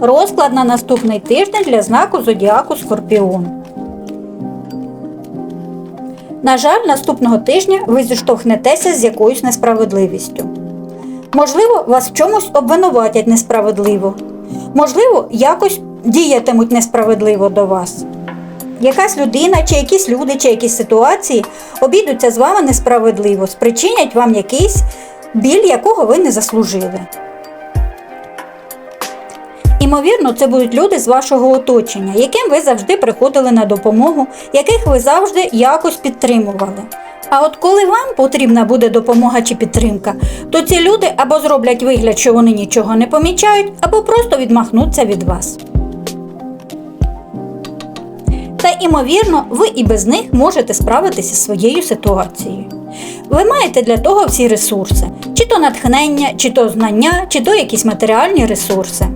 Розклад на наступний тиждень для знаку зодіаку Скорпіон. На жаль, наступного тижня ви зіштовхнетеся з якоюсь несправедливістю. Можливо, вас в чомусь обвинуватять несправедливо. Можливо, якось діятимуть несправедливо до вас. Якась людина, чи якісь люди, чи якісь ситуації обійдуться з вами несправедливо, спричинять вам якийсь біль, якого ви не заслужили. Імовірно, це будуть люди з вашого оточення, яким ви завжди приходили на допомогу, яких ви завжди якось підтримували. А от коли вам потрібна буде допомога чи підтримка, то ці люди або зроблять вигляд, що вони нічого не помічають, або просто відмахнуться від вас. Та імовірно, ви і без них можете справитися зі своєю ситуацією. Ви маєте для того всі ресурси: чи то натхнення, чи то знання, чи то якісь матеріальні ресурси.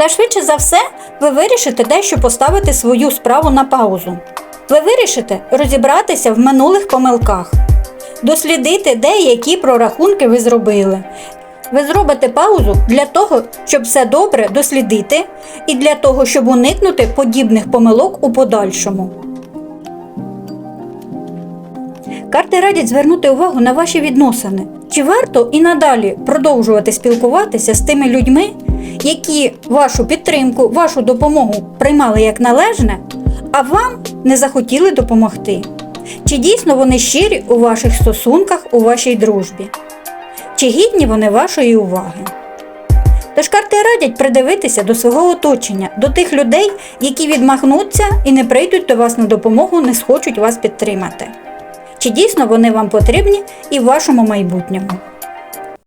Та швидше за все, ви вирішите дещо поставити свою справу на паузу. Ви вирішите розібратися в минулих помилках, дослідити, де і які прорахунки ви зробили. Ви зробите паузу для того, щоб все добре дослідити, і для того, щоб уникнути подібних помилок у подальшому. Карти радять звернути увагу на ваші відносини. Чи варто і надалі продовжувати спілкуватися з тими людьми, які вашу підтримку, вашу допомогу приймали як належне, а вам не захотіли допомогти? Чи дійсно вони щирі у ваших стосунках, у вашій дружбі? Чи гідні вони вашої уваги? Тож карти радять придивитися до свого оточення, до тих людей, які відмахнуться і не прийдуть до вас на допомогу, не схочуть вас підтримати. Чи дійсно вони вам потрібні і в вашому майбутньому?